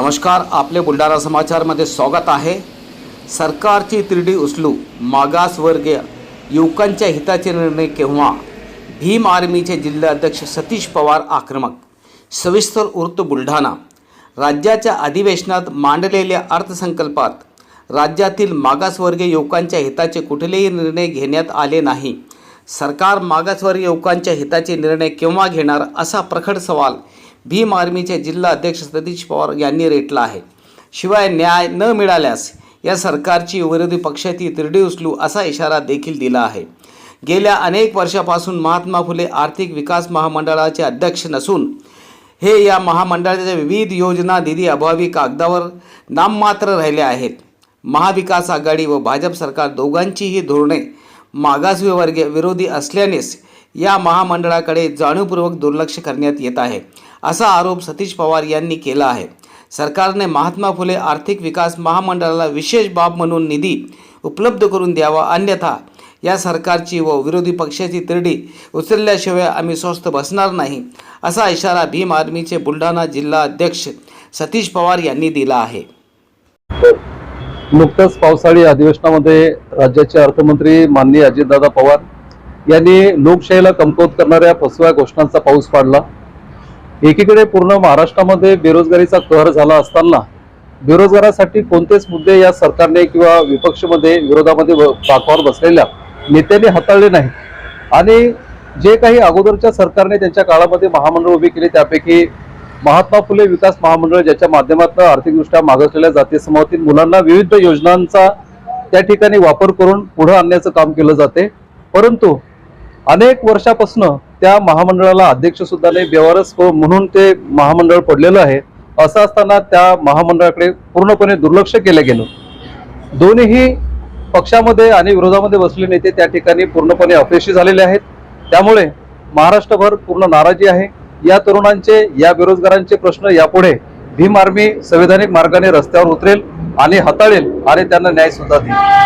नमस्कार आपले बुलढाणा समाचारमध्ये स्वागत आहे. सरकारची तिरडी उचलू मागासवर्गीय युवकांच्या हिताचे निर्णय केव्हा? भीम आर्मीचे जिल्हाध्यक्ष सतीश पवार आक्रमक सविस्तर वृत्त बुलढाणा. राज्याच्या अधिवेशनात मांडलेल्या अर्थसंकल्पात राज्यातील मागासवर्गीय युवकांच्या हिताचे कुठलेही निर्णय घेण्यात आले नाही. सरकार मागासवर्गीय युवकांच्या हिताचे निर्णय केव्हा घेणार असा प्रखड सवाल भीम आर्मीचे जिल्हा अध्यक्ष सतीश पवार यांनी रेटला आहे. शिवाय न्याय न मिळाल्यास या सरकारची विरोधी पक्षाची तिरडी उचलू असा इशारा देखील दिला आहे. गेल्या अनेक वर्षापासून महात्मा फुले आर्थिक विकास महामंडळाचे अध्यक्ष नसून हे या महामंडळाच्या विविध योजना निधी अभावी कागदावर नाममात्र राहिले आहेत. महाविकास आघाडी व भाजप सरकार दोघांचीही धोरणे मागासवर्गीय विरोधी असल्यानेच या महामंडळाकडे जाणीवपूर्वक दुर्लक्ष करण्यात येत आहे असा आरोप सतीश पवार यांनी केला आहे. सरकारने महात्मा फुले आर्थिक विकास महामंडळाला विशेष बाब म्हणून निधी उपलब्ध करून द्यावा अन्यथा या सरकारची व विरोधी पक्षाची तिरडी उचलल्याशिवाय आम्ही स्वस्थ बसणार नाही असा इशारा भीम आर्मीचे बुलढाणा जिल्हा अध्यक्ष सतीश पवार यांनी दिला आहे. नुकतंच पावसाळी अधिवेशनामध्ये राज्याचे अर्थमंत्री माननीय अजितदादा पवार यांनी लोकशाहीला कमकुवत करणाऱ्या फसव्या घोषणांचा पाऊस पाडला. एकीकडे पूर्ण महाराष्ट्रामध्ये बेरोजगारीचा कहर झाला असताना बेरोजगारासाठी कोणतेच मुद्दे या सरकारने किंवा विपक्षमध्ये विरोधामध्ये ब- बाकावर बसलेल्या नेत्यांनी हाताळले नाही आणि जे काही अगोदरच्या सरकारने त्यांच्या काळामध्ये महामंडळ उभी केली त्यापैकी महात्मा फुले विकास महामंडळ ज्याच्या माध्यमातून आर्थिकदृष्ट्या मागासलेल्या जाती समूहातील मुलांना विविध योजनांचा त्या ठिकाणी वापर करून पुढे आणण्याचं काम केलं जाते. परंतु अनेक वर्षापासून त्या महामंडळाला अध्यक्ष सुद्धा नाही व्यवहारच हो म्हणून ते महामंडळ पडलेलं आहे. असं असताना त्या महामंडळाकडे पूर्णपणे दुर्लक्ष केलं गेलं. दोन्हीही पक्षामध्ये आणि विरोधामध्ये बसले नेते त्या ठिकाणी पूर्णपणे अपयशी झालेले आहेत. त्यामुळे महाराष्ट्रभर पूर्ण नाराजी आहे. या तरुणांचे या बेरोजगारांचे प्रश्न यापुढे भीम आर्मी संविधानिक मार्गाने रस्त्यावर उतरेल आणि हाताळेल आणि त्यांना न्याय सुद्धा देईल.